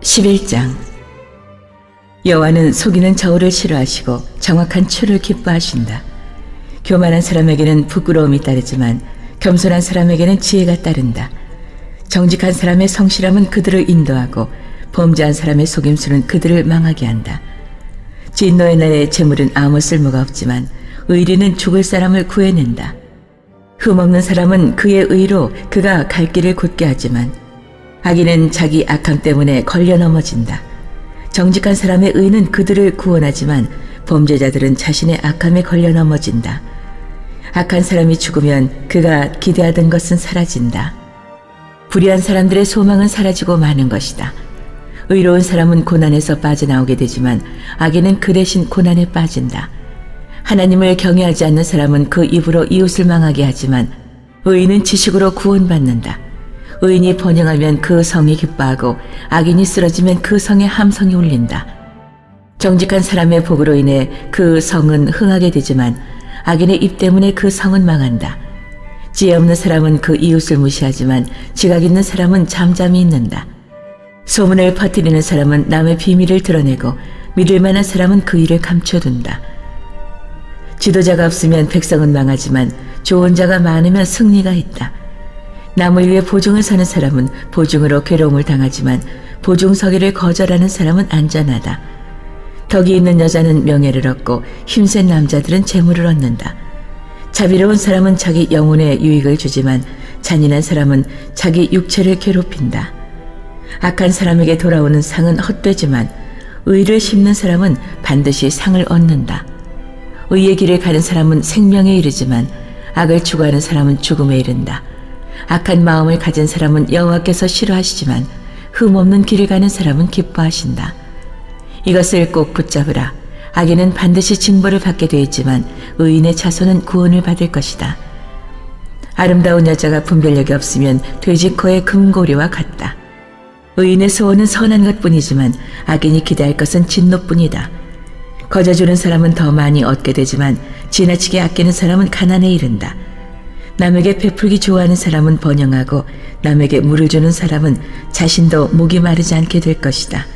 11장 여호와는 속이는 저울을 싫어하시고 정확한 추를 기뻐하신다. 교만한 사람에게는 부끄러움이 따르지만 겸손한 사람에게는 지혜가 따른다. 정직한 사람의 성실함은 그들을 인도하고 범죄한 사람의 속임수는 그들을 망하게 한다. 진노의 날에 재물은 아무 쓸모가 없지만 의리는 죽을 사람을 구해낸다. 흠없는 사람은 그의 의로 그가 갈 길을 곧게 하지만 악인은 자기 악함 때문에 걸려 넘어진다. 정직한 사람의 의는 그들을 구원하지만 범죄자들은 자신의 악함에 걸려 넘어진다. 악한 사람이 죽으면 그가 기대하던 것은 사라진다. 불의한 사람들의 소망은 사라지고 마는 것이다. 의로운 사람은 고난에서 빠져나오게 되지만 악인은 그 대신 고난에 빠진다. 하나님을 경외하지 않는 사람은 그 입으로 이웃을 망하게 하지만 의인은 지식으로 구원받는다. 의인이 번영하면 그 성이 기뻐하고 악인이 쓰러지면 그 성의 함성이 울린다. 정직한 사람의 복으로 인해 그 성은 흥하게 되지만 악인의 입 때문에 그 성은 망한다. 지혜 없는 사람은 그 이웃을 무시하지만 지각 있는 사람은 잠잠히 있는다. 소문을 퍼뜨리는 사람은 남의 비밀을 드러내고 믿을 만한 사람은 그 일을 감춰둔다. 지도자가 없으면 백성은 망하지만 좋은 자가 많으면 승리가 있다. 남을 위해 보증을 서는 사람은 보증으로 괴로움을 당하지만 보증 서기를 거절하는 사람은 안전하다. 덕이 있는 여자는 명예를 얻고 힘센 남자들은 재물을 얻는다. 자비로운 사람은 자기 영혼에 유익을 주지만 잔인한 사람은 자기 육체를 괴롭힌다. 악한 사람에게 돌아오는 상은 헛되지만 의를 심는 사람은 반드시 상을 얻는다. 의의 길을 가는 사람은 생명에 이르지만 악을 추구하는 사람은 죽음에 이른다. 악한 마음을 가진 사람은 여호와께서 싫어하시지만 흠없는 길을 가는 사람은 기뻐하신다. 이것을 꼭 붙잡으라. 악인은 반드시 징벌을 받게 되어 있지만 의인의 자손은 구원을 받을 것이다. 아름다운 여자가 분별력이 없으면 돼지코의 금고리와 같다. 의인의 소원은 선한 것뿐이지만 악인이 기대할 것은 진노뿐이다. 거저 주는 사람은 더 많이 얻게 되지만 지나치게 아끼는 사람은 가난에 이른다. 남에게 베풀기 좋아하는 사람은 번영하고 남에게 물을 주는 사람은 자신도 목이 마르지 않게 될 것이다.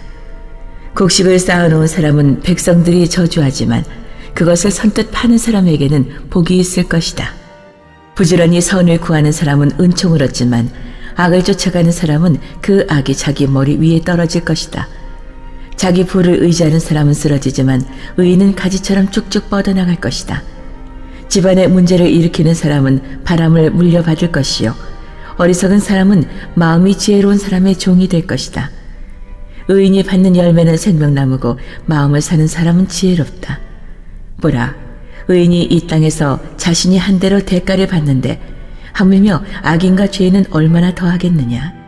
곡식을 쌓아놓은 사람은 백성들이 저주하지만 그것을 선뜻 파는 사람에게는 복이 있을 것이다. 부지런히 선을 구하는 사람은 은총을 얻지만 악을 쫓아가는 사람은 그 악이 자기 머리 위에 떨어질 것이다. 자기 부를 의지하는 사람은 쓰러지지만 의인은 가지처럼 쭉쭉 뻗어나갈 것이다. 집안에 문제를 일으키는 사람은 바람을 물려받을 것이요. 어리석은 사람은 마음이 지혜로운 사람의 종이 될 것이다. 의인이 받는 열매는 생명나무고 마음을 사는 사람은 지혜롭다. 보라, 의인이 이 땅에서 자신이 한 대로 대가를 받는데 하물며 악인과 죄는 얼마나 더하겠느냐.